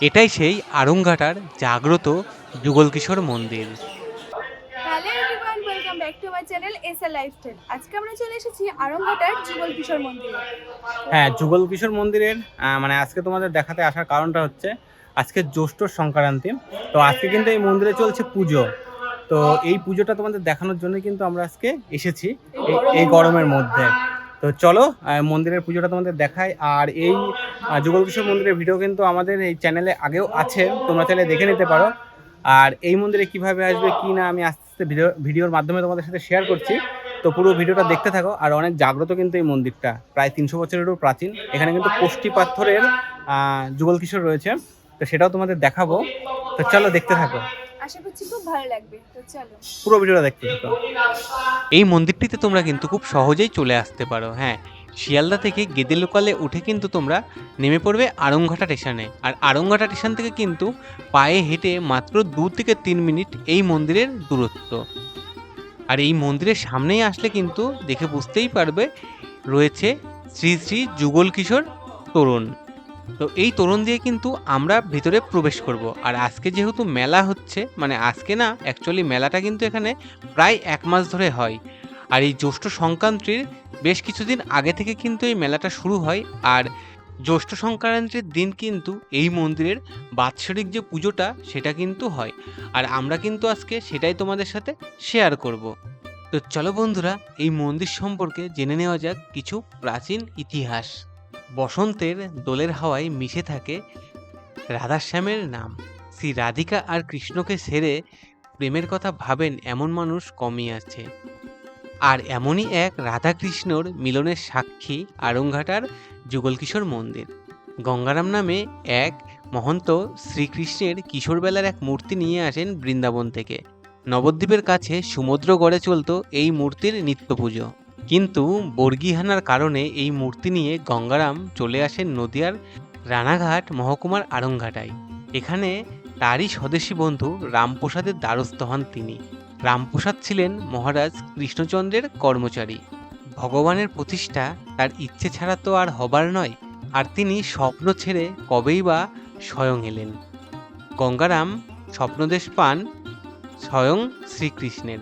এটাই সেই আরংঘাটার জাগ্রত যুগল কিশোর মন্দির। Hello everyone welcome back to my channel S A lifestyle আজকে আমরা চলে এসেছি আরংঘাটার যুগল কিশোর মন্দিরে। হ্যাঁ যুগল কিশোর মন্দিরের মানে আজকে তোমাদের দেখাতে আসার কারণটা হচ্ছে আজকে জ্যৈষ্ঠ সংক্রান্তি। তো আজকে কিন্তু এই মন্দিরে চলছে পুজো। তো এই পুজোটা তোমাদের দেখানোর জন্য কিন্তু আমরা আজকে এসেছি এই- গরমের মধ্যে। তো চলো মন্দিরের পুজোটা তোমাদের দেখাই। আর এই যুগল কিশোর মন্দিরের ভিডিও কিন্তু আমাদের এই চ্যানেলে আগেও আছে তোমরা চাইলে দেখে নিতে পারো। আর এই মন্দিরে কীভাবে আসবে কি না আমি আস্তে আস্তে ভিডিও ভিডিওর মাধ্যমে তোমাদের সাথে শেয়ার করছি। তো পুরো ভিডিওটা দেখতে থাকো আর অনেক জাগ্রত কিন্তু এই মন্দিরটা। প্রায় তিনশো বছরেরও প্রাচীন। এখানে কিন্তু কোষ্টি পাথরের যুগল কিশোর রয়েছে। তো সেটাও তোমাদের দেখাবো। তো চলো দেখতে থাকো। আশা করছি খুব ভালো লাগবে। তো চলো। পুরো ভিডিওটা দেখতে থাকো। এই মন্দিরটিতে তোমরা কিন্তু খুব সহজেই চলে আসতে পারো হ্যাঁ। শিয়ালদা থেকে গেদে লোকালে উঠে কিন্তু তোমরা নেমে পড়বে আরংঘাটা স্টেশনে। আর আরংঘাটা স্টেশন থেকে কিন্তু পায়ে হেঁটে মাত্র দু থেকে তিন মিনিট এই মন্দিরের দূরত্ব। আর এই মন্দিরের সামনেই আসলে কিন্তু দেখে বুঝতেই পারবে রয়েছে শ্রী শ্রী যুগল কিশোর তরুণ। তো এই তরুণ দিয়ে কিন্তু আমরা ভিতরে প্রবেশ করব। আর আজকে যেহেতু মেলা হচ্ছে মানে আজকে না অ্যাকচুয়ালি মেলাটা কিন্তু এখানে প্রায় এক মাস ধরে হয়। আর এই জ্যৈষ্ঠ সংক্রান্তির বেশ কিছুদিন আগে থেকে কিন্তু এই মেলাটা শুরু হয়। আর জ্যৈষ্ঠ সংক্রান্তির দিন কিন্তু এই মন্দিরের বাৎসরিক যে পুজোটা, সেটা কিন্তু হয়। আর আমরা কিন্তু আজকে সেটাই তোমাদের সাথে শেয়ার করব। তো চলো বন্ধুরা, এই মন্দির সম্পর্কে জেনে নেওয়া যাক কিছু প্রাচীন ইতিহাস। বসন্তের দোলের হাওয়ায় মিশে থাকে রাধাশ্যামের নাম। শ্রী রাধিকা আর কৃষ্ণকে সেরে প্রেমের কথা ভাবেন এমন মানুষ কমই আছে। আর এমনই এক রাধাকৃষ্ণর মিলনের সাক্ষী আরংঘাটার যুগলকিশোর মন্দির। গঙ্গারাম নামে এক মহন্ত শ্রীকৃষ্ণের কিশোরবেলার এক মূর্তি নিয়ে আসেন বৃন্দাবন থেকে। নবদ্বীপের কাছে সমুদ্র গড়ে চলত এই মূর্তির নিত্য পুজো কিন্তু বর্গিহানার কারণে এই মূর্তি নিয়ে গঙ্গারাম চলে আসেন নদিয়ার রানাঘাট মহকুমার আরংঘাটায় এখানে তারই স্বদেশী বন্ধু রামপ্রসাদের দ্বারস্থ হন তিনি। রামপ্রসাদ ছিলেন মহারাজ কৃষ্ণচন্দ্রের কর্মচারী। ভগবানের প্রতিষ্ঠা তার ইচ্ছে ছাড়া তো আর হবার নয়, আর তিনি স্বপ্ন ছেড়ে কবেই বা স্বয়ং এলেন। গঙ্গারাম স্বপ্নদেশ পান স্বয়ং শ্রীকৃষ্ণের।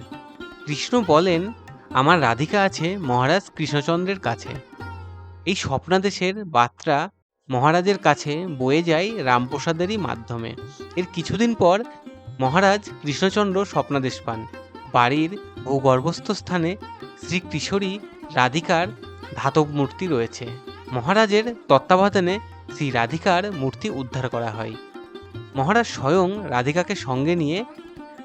কৃষ্ণ বলেন, আমার রাধিকা আছে মহারাজ কৃষ্ণচন্দ্রের কাছে। এই স্বপ্নাদেশের বার্তা মহারাজের কাছে বয়ে যায় রামপ্রসাদেরই মাধ্যমে। এর কিছুদিন পর মহারাজ কৃষ্ণচন্দ্র স্বপ্নাদেশ পান। বাড়ির ও গর্ভস্থ স্থানে শ্রীকৃষ্ণরী রাধিকার ধাতব মূর্তি রয়েছে। মহারাজের তত্ত্বাবধানে শ্রী রাধিকার মূর্তি উদ্ধার করা হয়। মহারাজ স্বয়ং রাধিকাকে সঙ্গে নিয়ে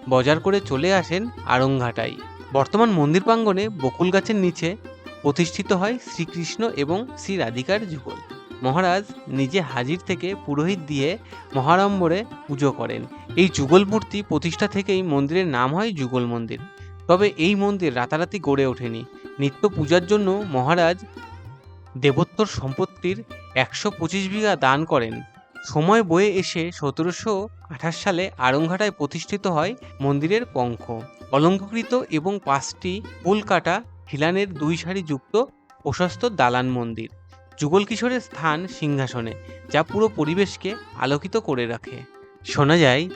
বজার করে চলে আসেন আরংঘাটায় বর্তমান মন্দির প্রাঙ্গণে বকুল গাছের নিচে প্রতিষ্ঠিত হয় শ্রীকৃষ্ণ এবং শ্রী রাধিকার যুগল মহারাজ নিজে হাজির থেকে পুরোহিত দিয়ে মহারম্বরে পুজো করেন। এই যুগল মূর্তি প্রতিষ্ঠা থেকেই মন্দিরের নাম হয় যুগল মন্দির। তবে এই মন্দির রাতারাতি গড়ে ওঠেনি। নিত্য পূজার জন্য মহারাজ দেবোত্তর সম্পত্তির একশো পঁচিশ বিঘা দান করেন। সময় বয়ে এসে সতেরোশো আঠাশ সালে আরংঘাটায় প্রতিষ্ঠিত হয় মন্দিরের পঙ্খ। অলঙ্কৃত এবং পাঁচটি পুলকাটা খিলানের দুই সারি যুক্ত প্রশস্ত দালান মন্দির। যুগল কিশোরের স্থান সিংহাসনে, যা পুরো পরিবেশকে আলোকিত করে রাখে। শোনা যায়,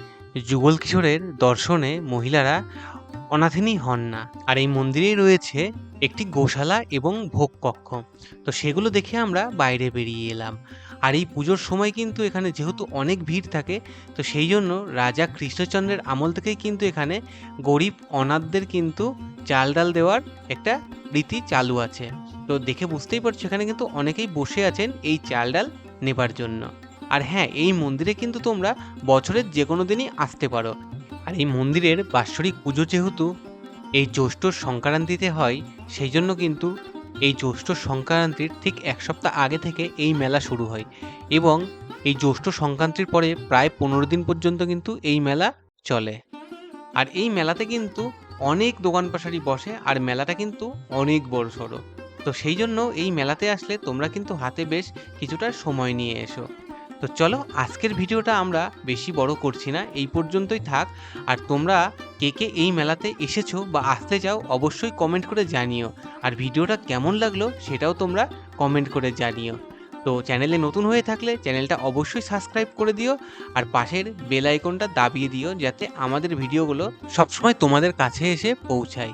যুগল কিশোরের দর্শনে মহিলারা অনাথিনী হন না। আর এই মন্দিরেই রয়েছে একটি গোশালা এবং ভোগ কক্ষ। তো সেগুলো দেখে আমরা বাইরে বেরিয়ে এলাম। আর এই পুজোর সময় কিন্তু এখানে যেহেতু অনেক ভিড় থাকে, তো সেই জন্য রাজা কৃষ্ণচন্দ্রের আমল থেকেই কিন্তু এখানে গরিব অনাথদের কিন্তু চাল ডাল দেওয়ার একটা রীতি চালু আছে। তো দেখে বুঝতেই পারছ, এখানে কিন্তু অনেকেই বসে আছেন এই চাল ডাল নেবার জন্য। আর হ্যাঁ এই মন্দিরে কিন্তু তোমরা বছরের যে কোনো দিনই আসতে পারো। আর এই মন্দিরের বাৎসরিক পুজো যেহেতু, এই জ্যৈষ্ঠ সংক্রান্তিতে হয়, সেই জন্য কিন্তু এই জ্যৈষ্ঠ সংক্রান্তির ঠিক এক সপ্তাহ আগে থেকে এই মেলা শুরু হয়। এবং এই জ্যৈষ্ঠ সংক্রান্তির পরে প্রায় পনেরো দিন পর্যন্ত কিন্তু এই মেলা চলে। আর এই মেলাতে কিন্তু অনেক দোকান পাশারি বসে, আর মেলাটা কিন্তু অনেক বড় সড়ো তো সেই জন্য এই মেলাতে আসলে তোমরা কিন্তু হাতে বেশ কিছুটা সময় নিয়ে এসো। তো চলো আজকের ভিডিওটা আমরা বেশি বড় করছি না, এই পর্যন্তই থাক। আর তোমরা কে কে এই মেলাতে এসেছ বা আসতে চাও অবশ্যই কমেন্ট করে জানিও। আর ভিডিওটা কেমন লাগল সেটাও তোমরা কমেন্ট করে জানিও। তো চ্যানেলে নতুন হয়ে থাকলে চ্যানেলটা অবশ্যই সাবস্ক্রাইব করে দিও আর পাশের বেল আইকনটা দাবিয়ে দিও যাতে আমাদের ভিডিওগুলো সবসময় তোমাদের কাছে এসে পৌঁছায়।